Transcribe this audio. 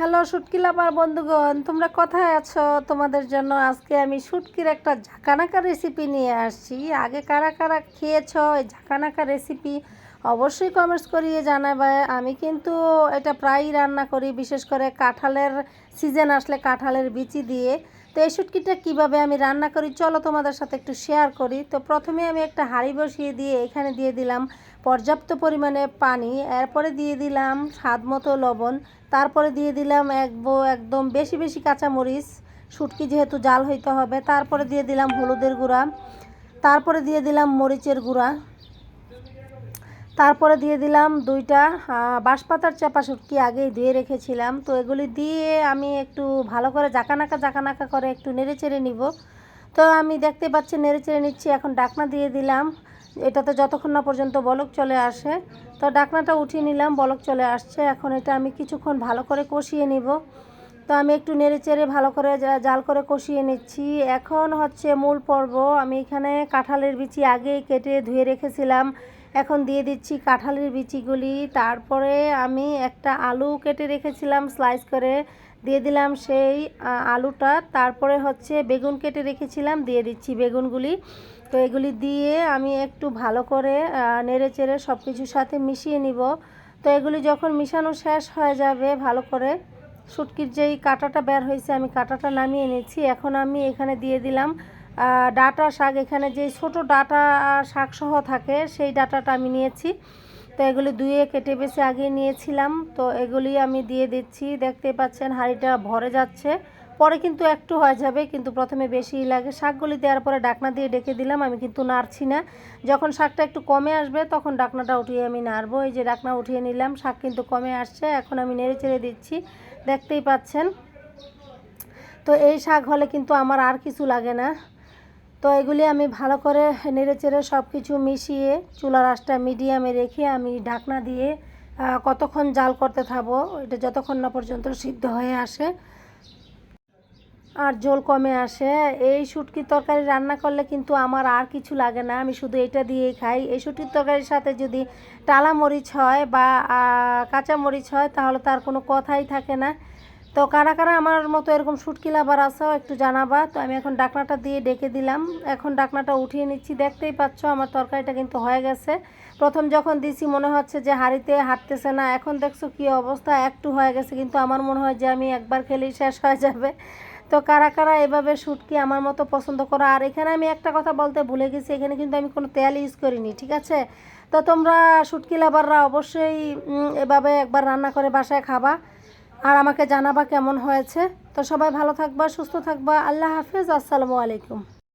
Hello শুটকি লাভার বন্ধুগণ, তোমরা কোথায় আছো? তোমাদের জন্য আজকে আমি শুটকির একটা ঝাঁকানাকা রেসিপি নিয়ে আসছি। আগে কারা কারা খেয়েছ এই ঝাঁকানাকা রেসিপি অবশ্যই কমেন্টস করিয়ে জানাবে। আমি কিন্তু এটা প্রায়ই রান্না করি, বিশেষ করে কাঁঠালের সিজন আসলে কাঁঠালের বিচি দিয়ে। তো এই শুটকিটা কীভাবে আমি রান্না করি, চলো তোমাদের সাথে একটু শেয়ার করি। তো প্রথমে আমি একটা হাঁড়ি বসিয়ে দিয়ে এখানে দিয়ে দিলাম পর্যাপ্ত পরিমাণে পানি, এরপরে দিয়ে দিলাম স্বাদ মতো লবণ, তারপরে দিয়ে দিলাম এক একদম বেশি বেশি কাঁচামরিচ, শুটকি যেহেতু জাল হইতে হবে, তারপরে দিয়ে দিলাম হলুদের গুঁড়া, তারপরে দিয়ে দিলাম মরিচের গুঁড়া। তারপরে দিয়ে দিলাম দুইটা বাঁশপাতার চাপা শুটকি আগেই ধুয়ে রেখেছিলাম। তো এগুলি দিয়ে আমি একটু ভালো করে জাকানাকা জাকানাকা করে একটু নেড়ে চেড়ে নিব। তো আমি দেখতে পাচ্ছি নেড়ে চেড়ে নিচ্ছি, এখন ডাকনা দিয়ে দিলাম। এটাতে যতক্ষণ না পর্যন্ত বলক চলে আসে। তো ডাকনাটা উঠিয়ে নিলাম, বলক চলে আসছে। এখন এটা আমি কিছুক্ষণ ভালো করে কষিয়ে নিব। তো আমি একটু নেড়ে চেড়ে ভালো করে জাল করে কষিয়ে নিচ্ছি। এখন হচ্ছে মূল পর্ব, আমি এখানে কাঁঠালের বিচি আগেই কেটে ধুয়ে রেখেছিলাম। এখন দিয়ে দিচ্ছি কাঁঠালের বিচিগুলি। তারপরে আমি একটা আলু কেটে রেখেছিলাম স্লাইস করে। দিয়ে দিলাম সেই আলুটা। তারপরে হচ্ছে বেগুন কেটে রেখেছিলাম, দিয়ে দিচ্ছি বেগুনগুলি। তো এগুলি দিয়ে আমি একটু ভালো করে নেড়ে চেড়ে সব কিছুর সাথে মিশিয়ে নিব। তো এগুলি যখন মিশানো শেষ হয়ে যাবে ভালো করে, শুটকির যেই কাঁটাটা বের হয়েছে, আমি কাঁটাটা নামিয়ে নিচ্ছি। এখন আমি এখানে দিয়ে দিলাম ডাটা শাক, এখানে যে ছোট ডাটা শাকসহ থাকে, সেই ডাটাটা আমি নিয়েছি। তো এগুলি ধুয়ে কেটে বেছে আগে নিয়েছিলাম। তো এগুলি আমি দিয়ে দিচ্ছি। দেখতে পাচ্ছেন, হাঁড়িটা ভরে যাচ্ছে। পরে কিন্তু একটু হয়ে যাবে, কিন্তু প্রথমে বেশি লাগে। শাকগুলি দেওয়ার পরে ডাকনা দিয়ে ডেকে দিলাম, আমি কিন্তু নাড়ছি না। যখন শাকটা একটু কমে আসবে, তখন ডাকনাটা উঠিয়ে আমি নাড়বো। এই যে ডাকনা উঠিয়ে নিলাম, শাক কিন্তু কমে আসছে। এখন আমি নেড়ে চেড়ে দিচ্ছি। দেখতেই পাচ্ছেন। তো এই শাক হলে কিন্তু আমার আর কিছু লাগে না। তো এগুলি আমি ভালো করে নেড়ে চেড়ে সব কিছু মিশিয়ে চুলার আঁচটা মিডিয়ামে রেখে আমি ঢাকনা দিয়ে কতক্ষণ জাল করতে থাকব, এটা যতক্ষণ না পর্যন্ত সিদ্ধ হয়ে আসে। আর জল কমে আসে। এই শুটকির তরকারি রান্না করলে কিন্তু আমার আর কিছু লাগে না, আমি শুধু এটা দিয়েই খাই। এই শুটকির তরকারির সাথে যদি টালা মরিচ হয় বা কাঁচা মরিচ হয়, তাহলে তার কোনো কথাই থাকে না। তো কারা কারা আমার মতো এরকম শুটকি লাভার আছে একটু জানাবা? তো আমি এখন ডাকনাটা দিয়ে ডেকে দিলাম। এখন ডাকনাটা উঠিয়ে নিচ্ছি। দেখতেই পাচ্ছ আমার তরকারিটা কিন্তু হয়ে গেছে। প্রথম যখন দিছি মনে হচ্ছে যে হাড়িতে হাঁটতেছে না। এখন দেখছ কি অবস্থা, একটু হয়ে গেছে। কিন্তু আমার মনে হয় যে আমি একবার খেলেই শেষ হয়ে যাবে। তো কারা কারা এভাবে শুটকি আমার মতো পছন্দ করো? আর এখানে আমি একটা কথা বলতে ভুলে গেছি। এখানে কিন্তু আমি কোনো তেল ইউজ করিনি, ঠিক আছে? তো তোমরা শুটকি লাভাররা অবশ্যই এভাবে একবার রান্না করে বাসায় খাবা। আর আমাকে জানাবা কেমন হয়েছে? তো সবাই ভালো থাকবা, সুস্থ থাকবা। আল্লাহ হাফিজ, আসসালামু আলাইকুম।